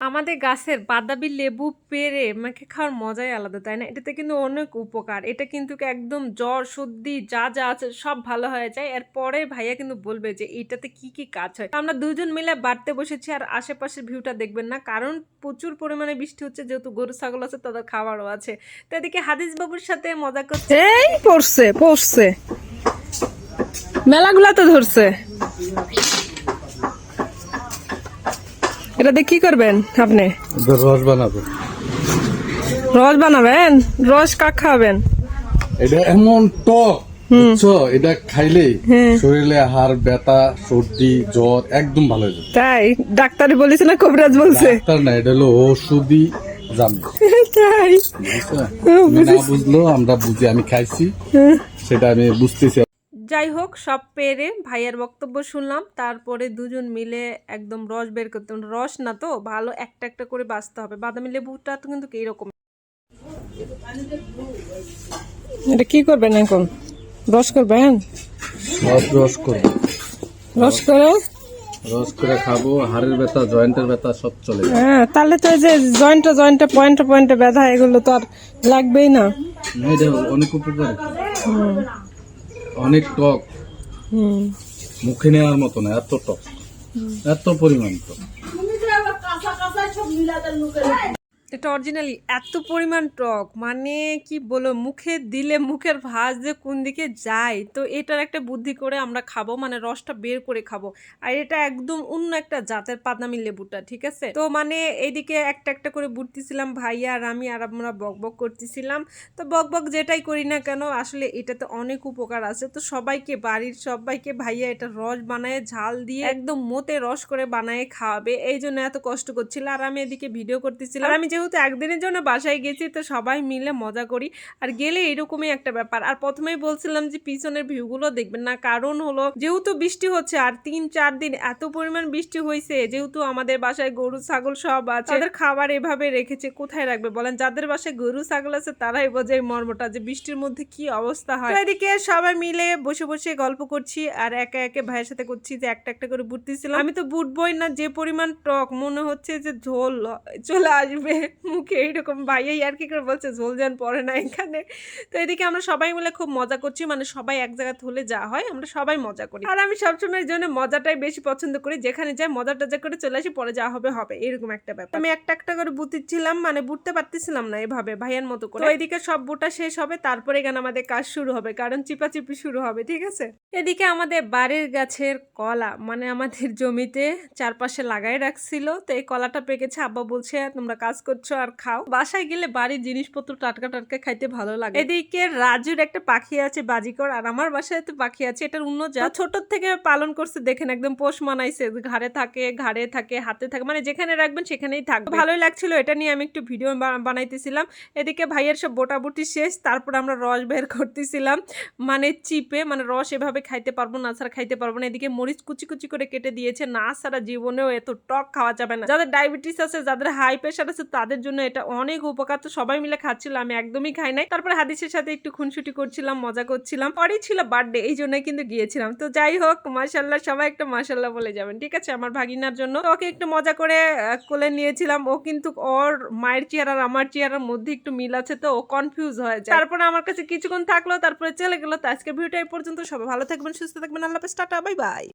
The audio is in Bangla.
আমাদের গাছের বাদাবি লেবু পেরে মাকে খাওয়ার মজাই আলাদা, তাই না? এটাতে কিন্তু অনেক উপকার। এটা কিন্তু একদম জ্বর, সর্দি, যা যা আছে সব ভালো হয়ে যায়। এরপরে ভাইয়া কিন্তু বলবে যে এটাতে কি কি কাজ হয়। আমরা দুজন মিলে বাড়তে বসেছি আর আশেপাশের ভিউটা দেখবেন না, কারণ প্রচুর পরিমাণে বৃষ্টি হচ্ছে, যেহেতু গরু, ছাগল আছে, তাদের খাবারও আছে। তো এদিকে হাদিস বাবুর সাথে মজা করছে। এই পড়ছে পড়ছে। মেলাগুলা তো ধরছে। এটা দিয়ে কি করবেন আপনি? রস বানাবেন রস বানাবেন? রস কাক খাবেন এটা এমন টক বুঝছ? এটা খাইলেই হ্যাঁ। শরীরে হাড় ব্যথা সর্দি জ্বর একদম ভালো হয়ে যাবে। তাই? ডাক্তারি বলেছে না কবিরাজ বলছে? ডাক্তার না এটা হলো ওষুধি তাই? বুঝলো আমরা বুঝি আমি খাইছি। সেটা আমি বুঝতেছি। যাই হোক সব পেরে ভাইয়ের বক্তব্য শুনলাম। তারপরে দুজন মিলে একদম রস বের করতে রস না তো ভালো একটা একটা করে বাঁচতে হবে। বাদামি লেবুটা তো কিন্তু এইরকম এটা কি করবেন এখন? রস করবেন? রস রস করে রস করে? রস করে খাব। হাড়ের ব্যথা জয়েন্টের ব্যথা সব চলে হ্যাঁ তাহলে তো এই যে জয়েন্টে জয়েন্টে পয়েন্টে পয়েন্টে ব্যথা এগুলো তো আর লাগবেই না। না, অনেক উপকার। অনেক টক। মুখে নেওয়ার মতো না এত টক। এত পরিমাণ টক। এটা অরিজিনালি এত পরিমাণ টক মানে কি বলো মুখে দিলে মুখের ভাঁজ যে কোন দিকে যায়, তো এটার একটা বুদ্ধি করে আমরা খাব মানে রসটা বের করে খাব। আর এটা একদম অন্য একটা জাতের পাতনামি লেবুটা, ঠিক আছে? তো মানে এইদিকে একটা একটা করে বুটতেছিলাম ভাইয়া আর আমি, আর আমরা বক বক করতেছিলাম। তো বক বক যেটাই করি না কেন, আসলে এটাতে অনেক উপকার আছে। তো সবাইকে, বাড়ির সবাইকে ভাইয়া এটা রস বানায়, ঝাল দিয়ে একদম মোতে রস করে বানায় খাওয়াবে। এই জন্য এত কষ্ট করছিল। আর আমি এদিকে ভিডিও করতেছিলাম। আর আমি যেহেতু একদিনের জন্য বাসায় গেছি তো সবাই মিলে মজা করি। আর গেলে এরকমই একটা ব্যাপার। আর প্রথমেই বলছিলাম যে পিছনের ভিউগুলো দেখবেন না। কারণ হলো যেহেতু বৃষ্টি হচ্ছে আর তিন চার দিন এত পরিমাণ বৃষ্টি হয়েছে যেহেতু আমাদের বাসায় গরু ছাগল সব আছে তাদের খাবার এভাবে রেখেছে কোথায় রাখবে বলেন? যাদের বাসায় গরু ছাগল আছে তারাই বোঝে এই মর্মটা যে বৃষ্টির মধ্যে কি অবস্থা হয়। এদিকে সবাই মিলে বসে বসে গল্প করছি আর একে একে ভাইয়ের সাথে করছি যে একটা একটা করে বুটতেছিলাম আমি তো বুটবই না যে পরিমাণ টক মনে হচ্ছে যে ঝোল চলে আসবে। মুখে এইরকম ভাইয়াই আর কি করে বলছে, ঝোল যেন পড়ে না এখানে। তো এদিকে আমরা সবাই মিলে খুব মজা করছি মানে সবাই এক জায়গা হলে যা হয়, আমরা সবাই মজা করি। আর আমি সবসময় জন্য মজাটাই বেশি পছন্দ করি, যেখানে যাই মজা টজা করে চলে আসি, পরে যা হবে হবে, এরকম একটা ব্যাপার। আমি একটা একটা করে বুতিছিলাম মানে বুটতে পারতেছিলাম না এভাবে, ভাইয়ার মতো করে। এদিকে সব বুটা শেষ হবে, তারপরে এখানে আমাদের কাজ শুরু হবে, কারণ চিপাচিপি শুরু হবে, ঠিক আছে? এদিকে আমাদের বাড়ির গাছের কলা মানে আমাদের জমিতে চারপাশে লাগাই রাখছিল, তো এই কলাটা পেকেছে, আব্বা বলছে, তোমরা কাজ করছ আর খাও। বাসায় গেলে বাড়ির জিনিসপত্র টাটকা টাটকা খাইতে ভালো লাগে। এদিকে রাজুর একটা পাখি আছে, বাজিকর, আর আমার বাসায় তো পাখি আছে, এটার অন্য যা ছোট থেকে পালন করছে, দেখেন একদম পোষ মানাইছে, ঘাড়ে থাকে ঘাড়ে থাকে, হাতে থাকে মানে যেখানে রাখবেন সেখানেই থাকবে। ভালোই লাগছিল, এটা নিয়ে আমি একটু ভিডিও বানাইতেছিলাম। এদিকে ভাইয়ের সব বোটাবুটি শেষ, তারপর আমরা রস বের করতেছিলাম। মানে চিপে মানে রস এভাবে খাইতে পারব না ছাড়া খাইতে পারব না। এদিকে মরিচ কুচি কুচি করে কেটে দিয়েছে, না ছাড়া জীবনেও এত টক খাওয়া যাবে না। যাদের ডায়াবেটিস আছে, যাদের হাই প্রেশার আছে, তাদের জন্য এটা অনেক উপকার। তো সবাই মিলে খাচ্ছিল, আমি একদমই খাই নাই। তারপরে হাদিসের সাথে একটু খুনসুটি করছিলাম, মজা করছিলাম। পরেই ছিল বার্থডে এই জন্য কিন্তু গিয়েছিলাম। তো যাই হোক মাসাল্লাহ সবাই একটা মাসাল্লাহ বলে যাবেন, ঠিক আছে? আমার ভাগিনার জন্য। ওকে একটু মজা করে কোলে নিয়েছিলাম। ও কিন্তু ওর মায়ের চেয়ার আর আমার চেয়ারের মধ্যে একটু মিল আছে, তো ও কনফিউজ হয়ে যায়। তারপরে আমার কাছে কিছুক্ষণ থাকল, তারপরে চলে গেলো। তো আজকের ভিডিওটা এই পর্যন্ত। সবাই ভালো থাকবেন, সুস্থ থাকবেন। আল্লাহ টাটা বাই বাই